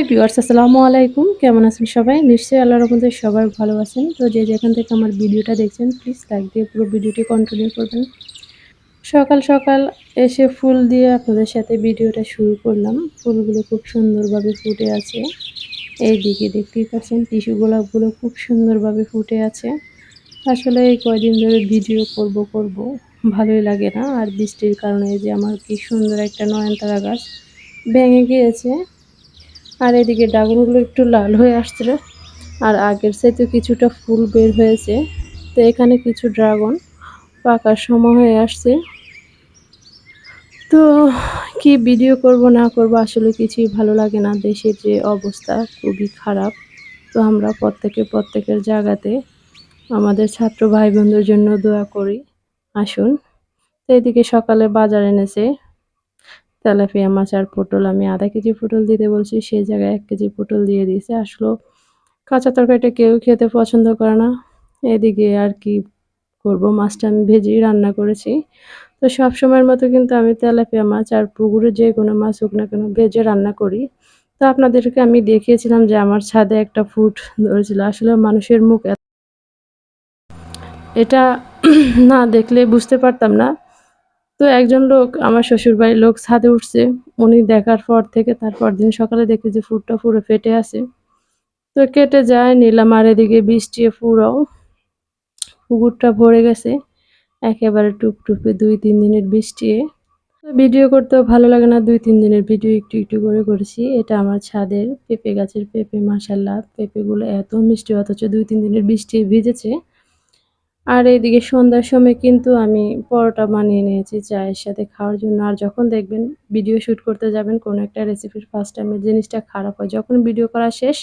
Hi viewers, আসসালামু আলাইকুম। কেমন আছেন সবাই? নিশ্চয়ই আল্লাহর রহমতে সবাই ভালো আছেন। তো যে যেখান থেকে আমার ভিডিওটা দেখছেন প্লিজ লাইক দিয়ে পুরো ভিডিওটি কন্টিনিউ করবেন। সকাল সকাল এসে ফুল দিয়ে আপনাদের সাথে ভিডিওটা শুরু করলাম। ফুলগুলো খুব সুন্দরভাবে ফুটে আছে। এই দিকে দেখতেই পাচ্ছেন টিস্যু গোলাপগুলো খুব সুন্দরভাবে ফুটে আছে। আসলে এই কয়দিন ধরে ভিডিও করব করব, ভালোই লাগে না। আর বৃষ্টির কারণে যে আমার কি সুন্দর একটা নয়নতারা গাছ ভেঙে গিয়েছে। আর এদিকে ড্রাগনগুলো একটু লাল হয়ে আসছিল। আর আগের চাইতে কিছুটা ফুল বের হয়েছে। তো এখানে কিছু ড্রাগন পাকার সময় হয়ে আসছে। তো কি ভিডিও করব, না করব, আসলে কিছুই ভালো লাগে না। দেশের যে অবস্থা খুবই খারাপ। তো আমরা প্রত্যেকে প্রত্যেকের জায়গাতে আমাদের ছাত্র ভাই বোনদের জন্য দোয়া করি। আসুন। তো এদিকে সকালে বাজার এনেছে। তেলাপিয়া মাছ আর পটল। আমি আধা কেজি পটল দিতে বলছি সেই জায়গায় এক কেজি পটল দিয়ে দিয়েছে। আসলো, কাঁচা তরকারিটা কেউ খেতে পছন্দ করে না। এদিকে আর কি করব, মাছটা আমি ভেজেই রান্না করেছি। তো সব সময়ের মতো কিন্তু আমি তেলাপিয়া মাছ আর পুকুরে যে কোনো মাছ হোক না কেন ভেজে রান্না করি। তো আপনাদেরকে আমি দেখিয়েছিলাম যে আমার ছাদে একটা ফুট ধরেছিল। আসলে মানুষের মুখ এটা না দেখলে বুঝতে পারতাম না। তো একজন লোক, আমার শ্বশুর বাড়ির লোক ছাদে উঠছে। উনি দেখার পর থেকে তারপর দিন সকালে দেখে যে ফুটটা পুরো ফেটে আছে। তো কেটে যায়, নিলাম আর এদিকে বৃষ্টি পুরো পুকুরটা ভরে গেছে, একেবারে টুপটুপে দুই তিন দিনের বৃষ্টি। ভিডিও করতেও ভালো লাগে না, দুই তিন দিনের ভিডিও একটু একটু করে করেছি। এটা আমার ছাদের পেঁপে গাছের পেঁপে মাসাল্লাহ পেঁপেগুলো এত মিষ্টি, অথচ দুই তিন দিনের বৃষ্টি ভিজেছে। আর এইদিকে সন্ধ্যার সময় কিন্তু আমি পরোটা বানিয়ে নিয়েছি চায়ের সাথে খাওয়ার জন্য। আর যখন দেখবেন ভিডিও শ্যুট করতে যাবেন, কোনো একটা রেসিপির ফার্স্ট টাইমে জিনিসটা খারাপ হয়, যখন ভিডিও করা শেষ,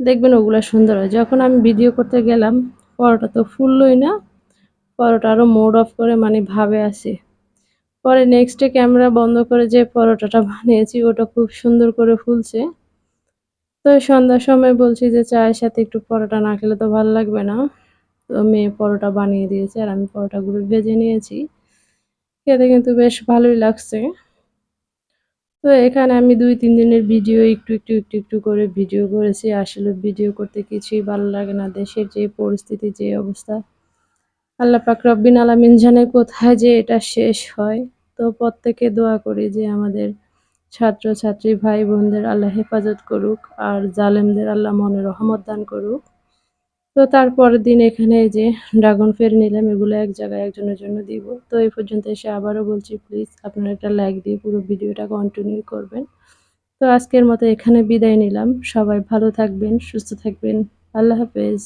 দেখবেন ওগুলো সুন্দর হয়। যখন আমি ভিডিও করতে গেলাম, পরোটা তো ফুললই না, পরোটা আরও মোড অফ করে মানে ভাবে আসে। পরে নেক্সটে ক্যামেরা বন্ধ করে যে পরোটাটা বানিয়েছি, ওটা খুব সুন্দর করে ফুলছে। তো সন্ধ্যার সময় বলছি যে চায়ের সাথে একটু পরোটা না খেলে তো ভালো লাগবে না। তো মেয়ে পরোটা বানিয়ে দিয়েছে আর আমি পরোটাগুলো ভেজে নিয়েছি। খেতে কিন্তু বেশ ভালোই লাগছে। তো এখানে আমি দুই তিন দিনের ভিডিও একটু একটু একটু একটু করে ভিডিও করেছি। আসলে ভিডিও করতে কিছুই ভালো লাগে না। দেশের যে পরিস্থিতি, যে অবস্থা। আল্লাহ পাক রব্বিন আলামিন জানে কোথায় যে এটা শেষ হয়। তো প্রত্যেকে দোয়া করি যে আমাদের ছাত্র ছাত্রী ভাই বোনদের আল্লাহ হেফাজত করুক আর জালেমদের আল্লাহ মনে রহমত দান করুক। তো তারপরের দিন এখানে যে ড্রাগন ফের নিলাম, এগুলো এক জায়গায় একজনের জন্য দিব। তো এই পর্যন্ত এসে আবারও বলছি প্লিজ আপনারা একটা লাইক দিয়ে পুরো ভিডিওটা কন্টিনিউ করবেন। তো আজকের মতো এখানে বিদায় নিলাম। সবাই ভালো থাকবেন, সুস্থ থাকবেন। আল্লাহ হাফেজ।